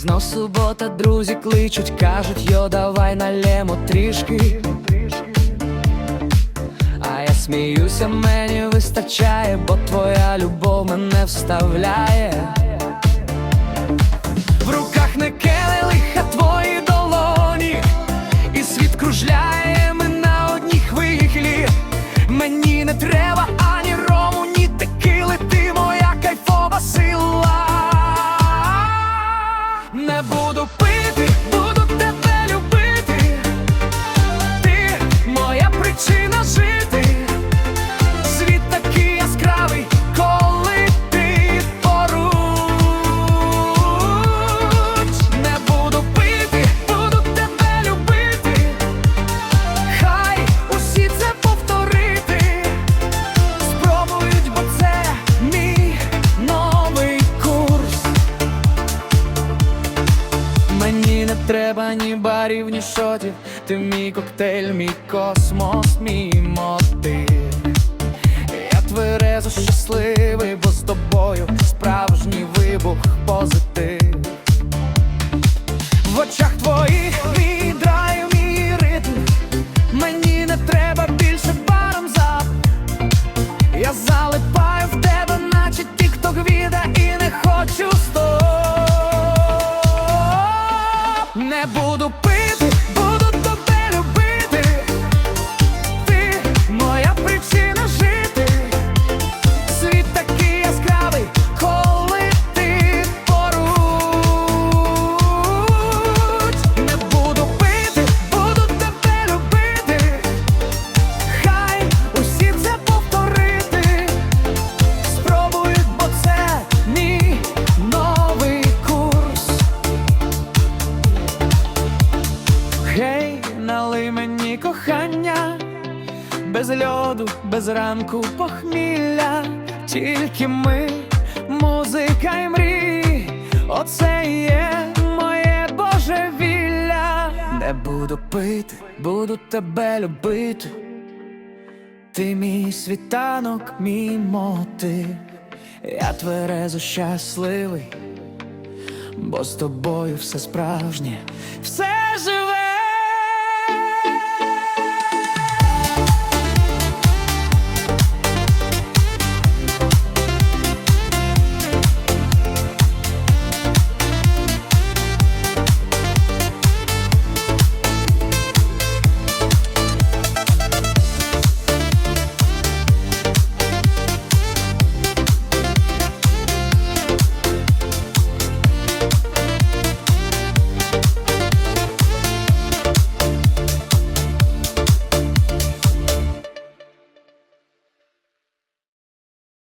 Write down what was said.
Знов субота, друзі кличуть, кажуть, йо, давай налємо трішки. А я сміюся, мені вистачає, бо твоя любов мене вставляє. В руках не келих, а твої долоні, і світ кружляє ми на одній хвилі. Мені не треба треба ні барів, ні шотів. Ти мій коктейль, мій космос, мій мотив. Я тверезо щасливий, бо з тобою справжній вибух позитив. Не буду пити, кохання, без льоду, без ранку похмілля, тільки ми, музика і мрій, оце є моє божевілля. Не буду пити, буду тебе любити. Ти мій світанок, мій мотив, я тверезо щасливий, бо з тобою все справжнє, все живе.